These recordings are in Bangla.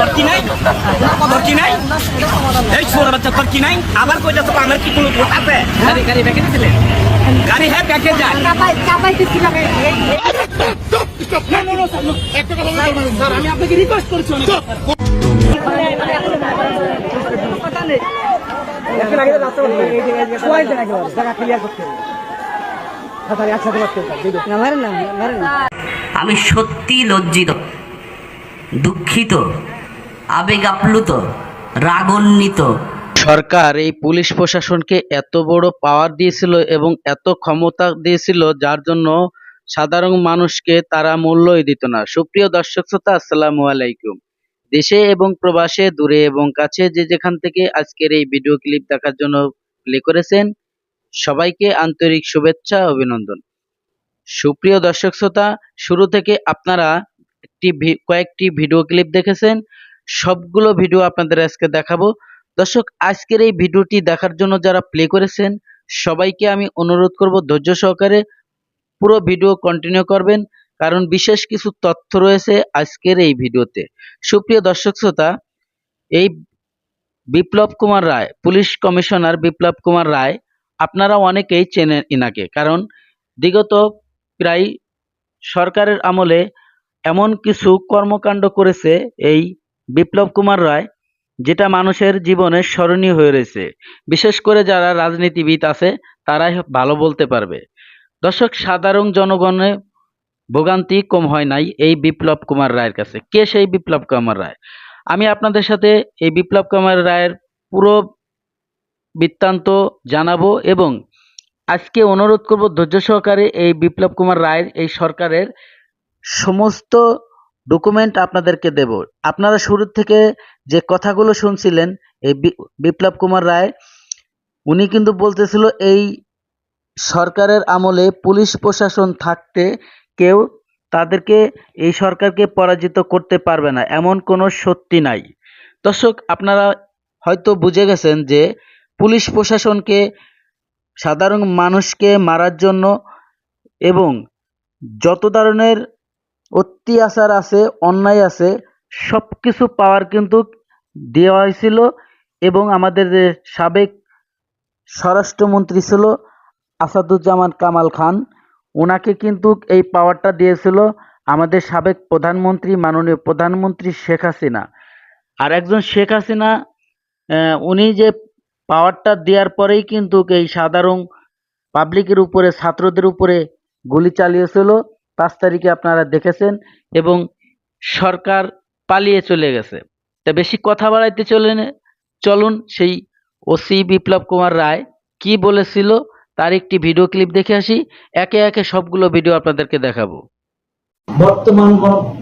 তোর কি নাই তোর কি নাই এই ছোট বাচ্চা তোর কি নাই আবার কই যাচ্ছ আমার কি কোনো ভোট আছে গাড়ি গাড়ি ব্যাকে দিছিলেন গাড়ি হ্যাঁ ব্যাকে স্যার আপনাকে রিকোয়েস্ট করছি। আমি সত্যি লজ্জিত দুঃখিত আবেগ আপ্লুত রাগান্বিত। সরকার এই পুলিশ প্রশাসনকে এত বড় পাওয়ার দিয়েছিল এবং এত ক্ষমতা দিয়েছিল যার জন্য সাধারণ মানুষকে তারা মূল্যই দিত না। সুপ্রিয় দর্শক শ্রোতা, আসসালামু আলাইকুম। দেশে এবং প্রবাসে, দূরে এবং কাছে যে যেখান থেকে আজকের এই ভিডিও ক্লিপ দেখার জন্য প্লে করেছেন, সবাইকে আন্তরিক শুভেচ্ছা, অভিনন্দন। সুপ্রিয় দর্শক শ্রোতা, শুরু থেকে আপনারা একটি কয়েকটি ভিডিও ক্লিপ দেখেছেন। সবগুলো ভিডিও আপনাদের আজকে দেখাবো। দর্শক, আজকের এই ভিডিওটি দেখার জন্য যারা প্লে করেছেন, সবাইকে আমি অনুরোধ করব ধৈর্য সহকারে পুরো ভিডিও কন্টিনিউ করবেন, কারণ বিশেষ কিছু তথ্য রয়েছে আজকের এই ভিডিওতে সুপ্রিয় দর্শক শ্রোতা, এই বিপ্লব কুমার রায়, পুলিশ কমিশনার বিপ্লব কুমার রায়, আপনারা অনেকেই চেনেন ইনাকে, কারণ বিগত প্রায় সরকারের আমলে এমন কিছু কর্মকাণ্ড করেছে এই বিপ্লব কুমার রায়, যেটা মানুষের জীবনে স্মরণীয় হয়ে রয়েছে। বিশেষ করে যারা রাজনীতিবিদ আছে, তারাই ভালো বলতে পারবে। দর্শক, সাধারণ জনগণে ভোগান্তি কম হয় নাই এই বিপ্লব কুমার রায়ের কাছে। কে সেই বিপ্লব কুমার রায়? আমি আপনাদের সাথে এই বিপ্লব কুমার রায়ের পুরো বৃত্তান্ত জানাব এবং আজকে অনুরোধ করব ধৈর্য সহকারে এই বিপ্লব কুমার রায়ের, এই সরকারের সমস্ত ডকুমেন্ট আপনাদেরকে দেব। আপনারা শুরু থেকে যে কথাগুলো শুনছিলেন, এই বিপ্লব কুমার রায়, উনি কিন্তু বলতেছিল, এই সরকারের আমলে পুলিশ প্রশাসন থাকতে কেউ তাদেরকে, এই সরকারকে পরাজিত করতে পারবে না। এমন কোনো সত্যি নাই। দর্শক, আপনারা হয়তো বুঝে গেছেন যে, পুলিশ প্রশাসনকে, সাধারণ মানুষকে মারার জন্য এবং যত ধরনের অত্যাচার আছে, অন্যায় আছে সব কিছু পাওয়ার কিন্তু দেওয়া হয়েছিল এবং আমাদের যে সাবেক স্বরাষ্ট্রমন্ত্রী ছিল আসাদুজ্জামান কামাল খান ওনাকে কিন্তু এই পাওয়ারটা দিয়েছিল আমাদের সাবেক প্রধানমন্ত্রী, মাননীয় প্রধানমন্ত্রী শেখ হাসিনা। আর একজন শেখ হাসিনা উনি যে পাওয়ারটা দেওয়ার পরেই কিন্তু এই সাধারণ পাবলিকের উপরে, ছাত্রদের উপরে গুলি চালিয়েছিল। পাঁচ তারিখে আপনারা দেখেছেন এবং সরকার পালিয়ে চলে গেছে। তা বেশি কথা বাড়াইতে চলে চলুন সেই ওসি বিপ্লব কুমার রায় কি বলেছিল তার একটি ভিডিও ক্লিপ দেখে আসি। একে একে সবগুলো ভিডিও আপনাদেরকে দেখাবো। বর্তমান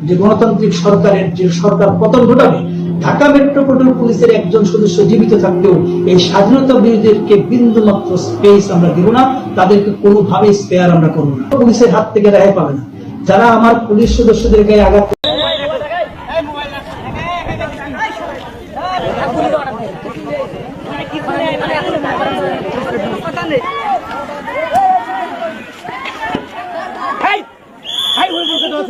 যে গণতান্ত্রিক সরকারের যে সরকার পতন ঘটাবে ঢাকা মেট্রোপলিটন পুলিশের একজন সদস্য জীবিত থাকলেও এই স্বাধীনতা বিরোধীদেরকে বিন্দু মাত্র স্পেস আমরা দিব না, তাদেরকে কোনোভাবেই স্পেয়ার আমরা করব না। পুলিশের হাত থেকে রেহাই পাবে না। যারা আমার পুলিশ সদস্যদের গায়ে আঘাত কথা নেই।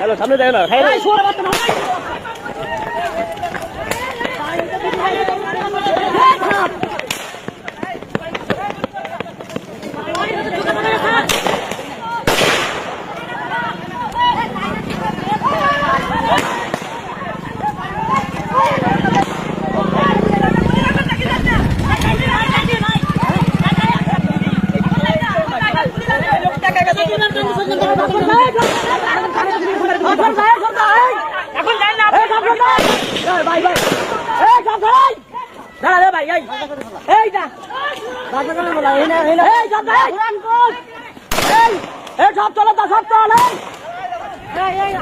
Hello, sắm đứa đây là hay. Đây xuống là bắt tao nói. Come on. এই সব চলে তো সব চলে এই এই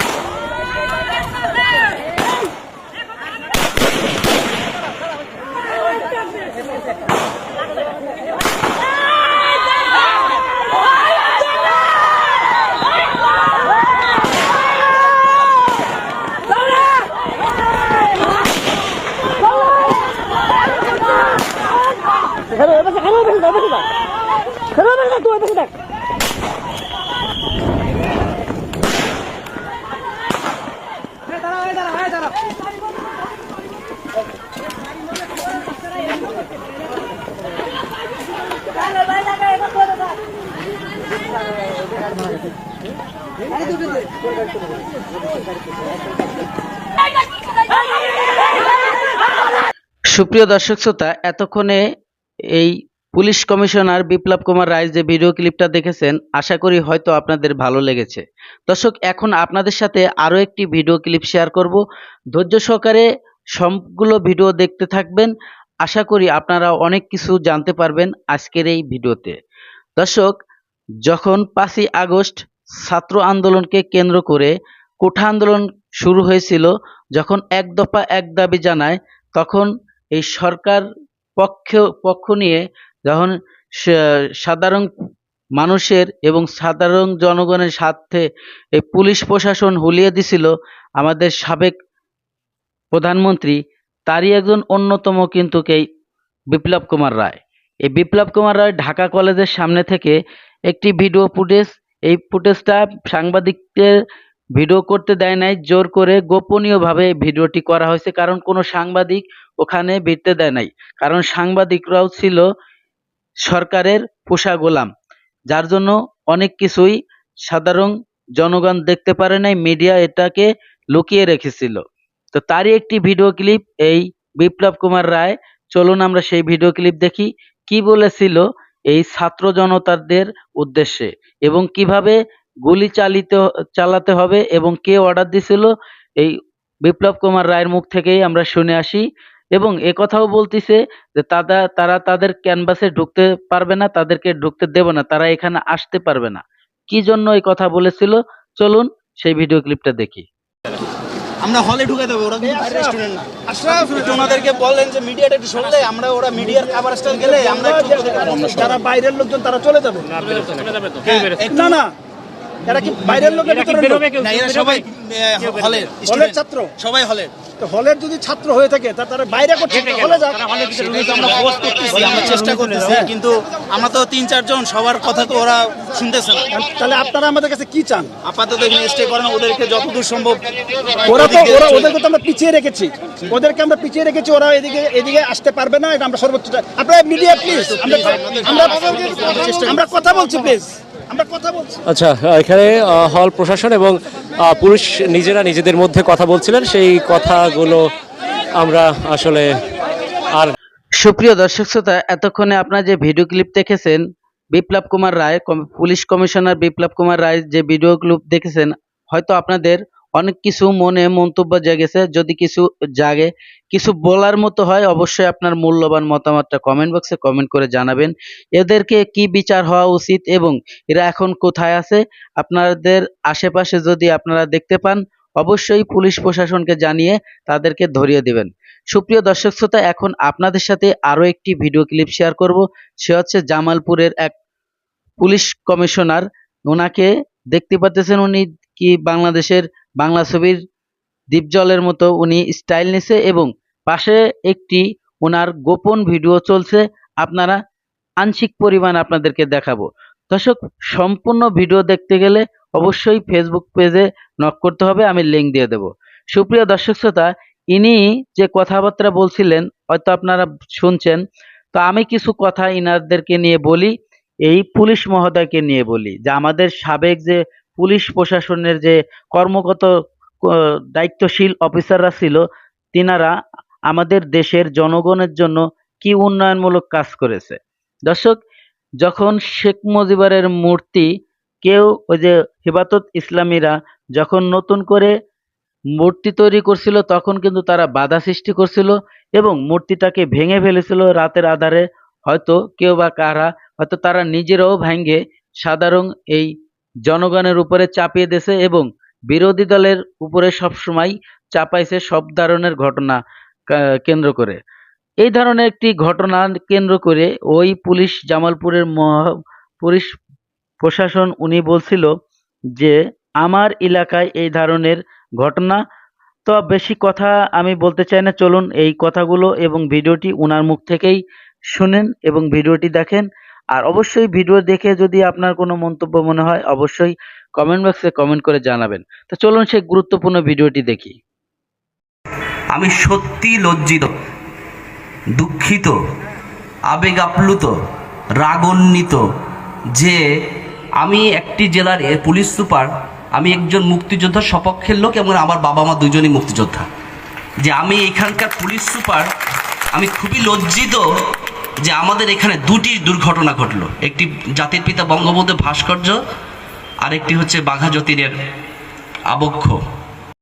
সুপ্রিয় দর্শক শ্রোতা এতক্ষণে এই পুলিশ কমিশনার বিপ্লব কুমার রায় যে ভিডিও ক্লিপটা দেখেছেন, আশা করি হয়তো আপনাদের ভালো লেগেছে। দর্শক, এখন আপনাদের সাথে আরও একটি ভিডিও ক্লিপ শেয়ার করব। ধৈর্য সহকারে সবগুলো ভিডিও দেখতে থাকবেন। আশা করি আপনারা অনেক কিছু জানতে পারবেন আজকের এই ভিডিওতে। দর্শক, যখন পাঁচই আগস্ট ছাত্র আন্দোলনকে কেন্দ্র করে কোঠা আন্দোলন শুরু হয়েছিল, যখন এক দফা এক দাবি জানায়, তখন এই সরকার পক্ষ পক্ষ নিয়ে যখন সাধারণ মানুষের এবং সাধারণ জনগণের স্বার্থে এই পুলিশ প্রশাসন হুলিয়ে দিছিল, আমাদের সাবেক প্রধানমন্ত্রী, তারই একজন অন্যতম কিন্তু এই বিপ্লব কুমার রায়। এই বিপ্লব কুমার রায় ঢাকা কলেজের সামনে থেকে একটি ভিডিও ফুটেজ, এই ফুটেজটা সাংবাদিকদের ভিডিও করতে দেয় নাই, জোর করে গোপনীয়ভাবে ভিডিওটি করা হয়েছে, কারণ কোনো সাংবাদিক ওখানে ভিড়তে দেয় নাই। কারণ সাংবাদিকরাও ছিল সরকারের পোষা গোলাম, যার জন্য অনেক কিছুই সাধারণ জনগণ দেখতে পারে নাই, মিডিয়া এটাকে লুকিয়ে রেখেছিল। তো তারই একটি ভিডিও ক্লিপ, এই বিপ্লব কুমার রায়। চলুন আমরা সেই ভিডিও ক্লিপ দেখি, কি বলেছিল এই ছাত্র জনতাদের উদ্দেশ্যে এবং কীভাবে গুলি চালিত চালাতে হবে এবং কে অর্ডার দিছিল এই বিপ্লব কুমার রায়ের মুখ থেকেই আমরা শুনে আসি। এবং এ কথাও বলতিছে যে তারা তারা তাদের ক্যানভাসে ঢুকতে পারবে না তাদেরকে ঢুকতে দেব না তারা এখানে আসতে পারবে না। কি জন্য এই কথা বলেছিল? চলুন সেই ভিডিও ক্লিপটা দেখি। আমরা হলে ঢুকে দেবো ওরা কিন্তু বাইরের স্টুডেন্ট না। একটু ওনাদেরকে বললেন যে মিডিয়াটা একটু সরলে আমরা ওরা মিডিয়ার খাবার স্টাইল গেলে আমরা একটু যারা বাইরের লোকজন তারা চলে যাবে। না না এরা কি বাইরের লোকের ভিতরের লোক? না এরা সবাই হলের হলের ছাত্র। সবাই হলের। তো হলের যদি ছাত্র হয়ে থাকে তা তারা বাইরে করছে হলে যাক আমরা খোঁজ করতেছি আমরা চেষ্টা করতেছি কিন্তু আমরা তো তিন চারজন সবার কথা তো ওরা শুনতেছে না। তাহলে আপনারা আমাদের কাছে কি চান? আপাতত এখানে স্টে করেন ওদেরকে যতদূর সম্ভব ওরা তো ওরা ওদেরকে তো আমরা পিছিয়ে রেখেছি। ওদেরকে আমরা পিছিয়ে রেখেছি ওরা এদিকে এদিকে আসতে পারবে না এটা আমরা সর্বোচ্চ আপনারা মিডিয়া প্লিজ আমরা আমরা আমরা কথা বলছি প্লিজ আচ্ছা এখানে হল প্রশাসন এবং পুরুষ নিজেরা নিজেদের মধ্যে কথা বলছিলেন। সেই কথাগুলো আমরা আসলে আর সুপ্রিয় দর্শক শ্রোতা এতক্ষণে আপনার যে ভিডিও ক্লিপ দেখেছেন বিপ্লব কুমার রায় পুলিশ কমিশনার বিপ্লব কুমার রায় যে ভিডিও ক্লিপ দেখেছেন হয়তো আপনাদের অনেক কিছু মনে মন্তব্য জেগেছে। যদি কিছু জাগে, কিছু বলার মতো হয়, অবশ্যই আপনার মূল্যবান মতামতটা কমেন্ট বক্সে কমেন্ট করে জানাবেন। এদেরকে কি বিচার হওয়া উচিত এবং এরা এখন কোথায় আছে? আপনাদের আশেপাশে যদি আপনারা দেখতে পান, অবশ্যই পুলিশ প্রশাসনকে জানিয়ে তাদেরকে ধরিয়ে দিবেন। সুপ্রিয় দর্শক শ্রোতা, এখন আপনাদের সাথে আরও একটি ভিডিও ক্লিপ শেয়ার করব। সে হচ্ছে জামালপুরের এক পুলিশ কমিশনার। ওনাকে দেখতে পাচ্ছেন উনি কি বাংলাদেশের বাংলা ছবির দীপজলের মতো উনি স্টাইল নিছে এবং পাশে একটি ওনার গোপন ভিডিও চলছে। আপনারা আংশিক পরিমাণ আপনাদেরকে দেখাবো। দর্শক, সম্পূর্ণ ভিডিও দেখতে গেলে অবশ্যই ফেসবুক পেজে নক করতে হবে, আমি লিংক দিয়ে দেব। সুপ্রিয় দর্শক শ্রোতা, ইনি যে কথাবার্তা বলছিলেন, হয়তো আপনারা শুনছেন, তো আমি কিছু কথা ইনাদেরকে নিয়ে বলি, এই পুলিশ মহোদয়কে নিয়ে বলি, যে আমাদের সাবেক যে পুলিশ প্রশাসনের যে কর্মগত দায়িত্বশীল অফিসাররা ছিল, তিনারা আমাদের দেশের জনগণের জন্য কি উন্নয়নমূলক কাজ করেছে। দর্শক, যখন শেখ মুজিবের মূর্তি, কেউ ওই যে হিবাতত ইসলামীরা যখন নতুন করে মূর্তি তৈরি করছিল, তখন কিন্তু তারা বাধা সৃষ্টি করছিল এবং মূর্তিটাকে ভেঙে ফেলেছিল রাতের আধারে। হয়তো কেউ বা কারা, হয়তো তারা নিজেরাও ভেঙে। সাধারণ এই জনগণের উপরে চাপিয়ে দিয়েছে এবং বিরোধী দলের উপরে সবসময় চাপাইছে সব ধরনের ঘটনা কেন্দ্র করে। এই ধরনের একটি ঘটনা কেন্দ্র করে ওই পুলিশ, জামালপুরের মহা- পুলিশ প্রশাসন, উনি বলছিল যে, আমার এলাকায় এই ধরনের ঘটনা। তো বেশি কথা আমি বলতে চাই না, চলুন এই কথাগুলো এবং ভিডিওটি উনার মুখ থেকেই শুনেন এবং ভিডিওটি দেখেন। আর অবশ্যই ভিডিও দেখে যদি আপনার কোনো মন্তব্য মনে হয়, অবশ্যই কমেন্ট বক্সে কমেন্ট করে জানাবেন। তো চলুন সেই গুরুত্বপূর্ণ ভিডিওটি দেখি। আমি সত্যি লজ্জিত, দুঃখিত আবেগ আপ্লুত রাগান্বিত যে আমি একটি জেলার পুলিশ সুপার, আমি একজন মুক্তিযোদ্ধার সপক্ষের লোক এবং আমার বাবা মা দুজনই মুক্তিযোদ্ধা। যে আমি এখানকার পুলিশ সুপার, আমি খুবই লজ্জিত যে আমাদের এখানে দুটি দুর্ঘটনা ঘটলো। একটি জাতির পিতা বঙ্গবন্ধু ভাস্কর্য, আরেকটি হচ্ছে বাঘা যতীনের আবক্ষ।